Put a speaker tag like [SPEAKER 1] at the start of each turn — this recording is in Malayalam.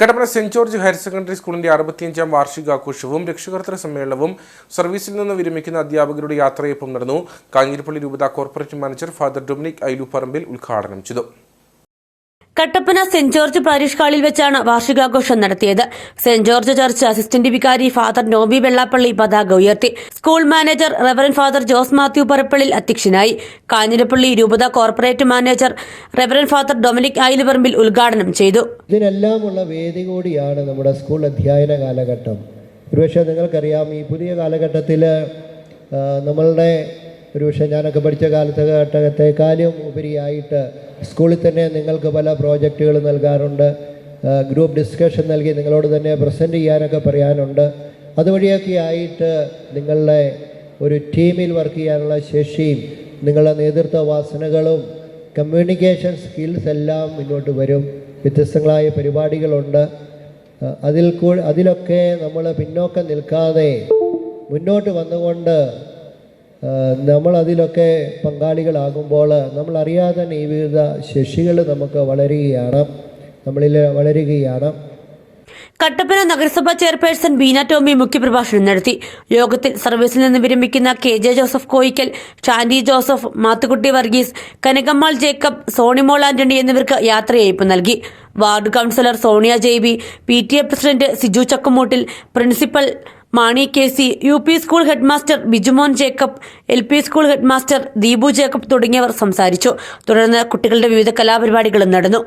[SPEAKER 1] Kattappana Saint George higher secondary സ്കൂളിന്റെ അറുപത്തിയഞ്ചാം വാർഷികാഘോഷവും രക്ഷകർത്തൃ സമ്മേളനവും സർവീസിൽ നിന്ന് വിരമിക്കുന്ന അധ്യാപകരുടെ യാത്രയപ്പം നടന്നു. കാഞ്ഞിരപ്പള്ളി രൂപത corporate manager father Dominic Ailuparambil ഉദ്ഘാടനം ചെയ്തു.
[SPEAKER 2] കട്ടപ്പന സെന്റ് ജോർജ് പാരിഷ് ഹാളിൽ വെച്ചാണ് വാർഷികാഘോഷം നടത്തിയത്. സെന്റ് ജോർജ് ചർച്ച് അസിസ്റ്റന്റ് വികാരി ഫാദർ നോബി വെള്ളാപ്പള്ളി പതാക ഉയർത്തി. School manager reverend father Jose Mathew Parappallil അധ്യക്ഷനായി. കാഞ്ഞിരപ്പള്ളി രൂപത corporate manager reverend father Dominic Ailuparambil ഉദ്ഘാടനം ചെയ്തു.
[SPEAKER 3] ഇതിനെല്ലാമുള്ള വേദി കൂടിയാണ് നമ്മുടെ സ്കൂൾ അധ്യയന കാലഘട്ടം. ഒരുപക്ഷെ നിങ്ങൾക്കറിയാം ഈ പുതിയ കാലഘട്ടത്തിൽ നമ്മളുടെ ഒരുപക്ഷെ ഞാനൊക്കെ പഠിച്ച കാലത്തെ ഘട്ടത്തെക്കാളും ഉപരിയായിട്ട് സ്കൂളിൽ തന്നെ നിങ്ങൾക്ക് പല പ്രോജക്റ്റുകൾ നൽകാറുണ്ട്. ഗ്രൂപ്പ് ഡിസ്കഷൻ നൽകി നിങ്ങളോട് തന്നെ പ്രസന്റ് ചെയ്യാനൊക്കെ പറയാനുണ്ട്. അതുവഴിയൊക്കെ ആയിട്ട് നിങ്ങളുടെ ഒരു ടീമിൽ വർക്ക് ചെയ്യാനുള്ള ശേഷിയും നിങ്ങളുടെ നേതൃത്വ വാസനകളും കമ്മ്യൂണിക്കേഷൻ സ്കിൽസ് എല്ലാം മുന്നോട്ട് വരും. വ്യത്യസ്തങ്ങളായ പരിപാടികളുണ്ട്. അതിൽ കൂ അതിലൊക്കെ നമ്മൾ പിന്നോക്കം നിൽക്കാതെ മുന്നോട്ട് വന്നുകൊണ്ട് അതിലൊക്കെ പങ്കാളികളാകുമ്പോൾ നമ്മളറിയാതെ തന്നെ ഈ വിവിധ ശേഷികൾ നമുക്ക് വളരുകയാണ്. നമ്മളിൽ വളരുകയാണ്.
[SPEAKER 2] കട്ടപ്പന നഗരസഭാ ചെയർപേഴ്സൺ ബീന ടോമി മുഖ്യപ്രഭാഷണം നടത്തി. യോഗത്തിൽ സർവീസിൽ നിന്ന് വിരമിക്കുന്ന കെ ജെ ജോസഫ് കോയിക്കൽ ചാൻഡി ജോസഫ് മാത്തുക്കുട്ടി വർഗീസ് കനകമ്മാൾ ജേക്കബ് സോണിമോൾ ആന്റണി എന്നിവർക്ക് യാത്രയയപ്പ് നൽകി. Ward councillor Sonia Jaiby P T A president Siju Chakkumoottil principal Mani K C U P school headmaster Bijumon Jacob L P school headmaster Deepu Jacob തുടങ്ങിയവർ സംസാരിച്ചു. തുടർന്ന് കുട്ടികളുടെ വിവിധ കലാപരിപാടികളും നടന്നു.